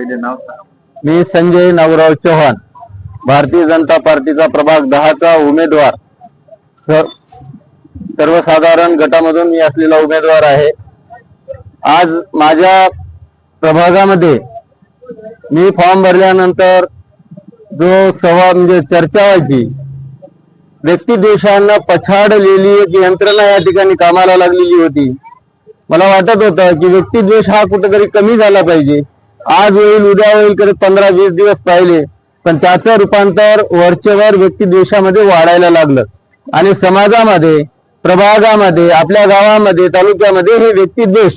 पहिले नाव मी संजय नागराव चव्हाण भारतीय जनता पार्टीचा प्रभाग दहाचा उमेदवार. सर्वसाधारण गटामधून मी असलेला उमेदवार आहे. आज माझ्या प्रभागामध्ये मी फॉर्म भरल्यानंतर जो सभा म्हणजे चर्चा व्हायची व्यक्ती देशांना पछाडलेली एक यंत्रणा या ठिकाणी कामाला लागलेली होती. मला वाटत होतं की व्यक्तिद्वेष हा कुठेतरी कमी झाला पाहिजे. आज होईल उद्या होईल करत पंधरा वीस दिवस पाहिले पण त्याचं रूपांतर वरचेवर व्यक्तिद्वेषामध्ये वाढायला लागलं. आणि समाजामध्ये प्रभागामध्ये आपल्या गावामध्ये तालुक्यामध्ये हे व्यक्तिद्वेष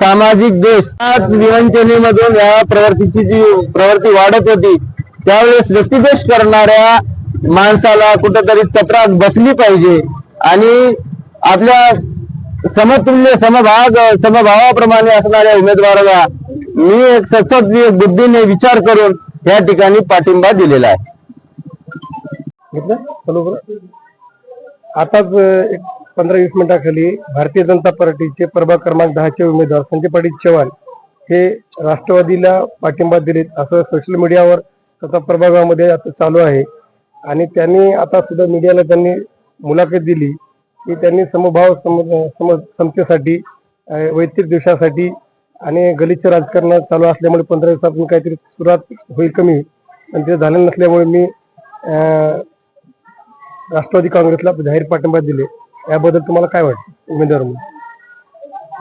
सामाजिक देश आज विवंचनेमधून या प्रवृत्तीची जी प्रवृत्ती वाढत होती त्यावेळेस व्यक्तिदेश करणाऱ्या माणसाला कुठंतरी चत्रात बसली पाहिजे आणि आपल्या समतुल्य समभाग समभावाप्रमाणे असणाऱ्या उमेदवाराला मी एक सतत बुद्धीने विचार करून या ठिकाणी पाठिंबा दिलेला आहे. बरोबर आताच एक पंधरा वीस मिनिटाखाली भारतीय जनता पार्टीचे प्रभाग क्रमांक दहाचे उमेदवार संजय पाटील चव्हाण हे राष्ट्रवादीला पाठिंबा दिलेत. असं सोशल मीडियावर तथा प्रभागामध्ये आता चालू आहे. आणि त्यांनी आता सुद्धा मीडियाला त्यांनी मुलाखत दिली. की त्यांनी समभाव सम समतेसाठी वैयक्तिक दिवसासाठी आणि गलिच्छ राजकारण चालू असल्यामुळे पंधरा दिवसातून काहीतरी सुरुवात होईल कमी. पण ते झालं नसल्यामुळे मी अं, राष्ट्रवादी काँग्रेसला जाहीर पाठिंबा दिले. याबद्दल तुम्हाला काय वाटतं? उमेदवार म्हणून.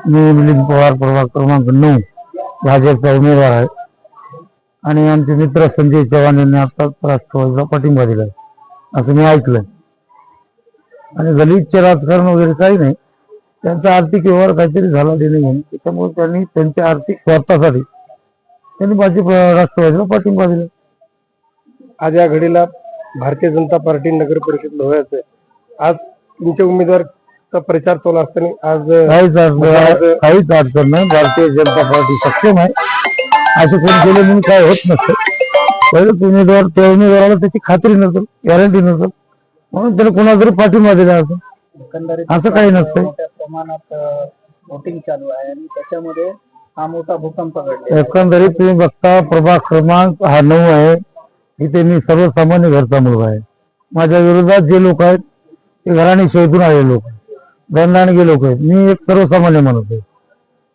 मी मिलिंद पवार प्रभाग क्रमांक नऊ भाजपचा उमेदवार आहे. आणि आमचे मित्र संजय चव्हाण यांनी आता राष्ट्रवादीला पाठिंबा दिलाय. असं मी ऐकलंय. आणि गलिच्छ राजकारण वगैरे काही नाही. त्यांचा आर्थिक व्यवहार काहीतरी झाला घेणे त्याच्यामुळे त्यांनी त्यांच्या आर्थिक स्वार्थासाठी त्यांनी भाजप राष्ट्रवादीला पाठिंबा दिला. आज या घडीला भारतीय जनता पार्टी नगर परिषद लोह्याचं आज तुमच्या उमेदवारचा प्रचार चालू असताना आज काहीच अडचण काहीच अडचण नाही. भारतीय जनता पार्टी सक्षम आहे. असं कोणी केलं म्हणून काय होत नसतं. पहिलं उमेदवार त्या उमेदवाराला त्याची खात्री नसेल गॅरंटी नसेल. म्हणून त्याला कोणाला तरी पाठिंबा दिला असं एकंदरीत असं काही नसतं मोठ्या प्रमाणात वोटिंग चालू आहे आणि त्याच्यामध्ये हा मोठा भूकंप घडले एकंदरीत तुम्ही बघता प्रभाग क्रमांक हा नऊ आहे. इथे मी सर्वसामान्य घरचा मुलगा आहे. माझ्या विरोधात जे लोक आहेत ते घराने शोधून आलेले लोक दंडाणगे लोक आहेत. मी एक सर्वसामान्य माणूस आहे.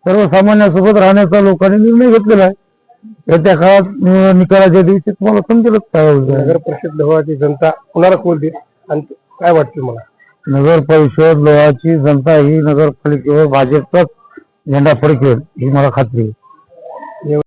सर्वसामान्यासोबत राहण्याचा लोकांनी निर्णय घेतलेला आहे. येत्या काळात नि- निकालाच्या दिवशी तुम्हाला समजेलच काय होईल. नगर परिषद जनता कुणाला कोल देईल? आणि काय वाटतं मला नगर परिषद लोहाची जनता ही नगरपालिकेवर भाजपचाच झेंडा फडकेल ही मला खात्री आहे.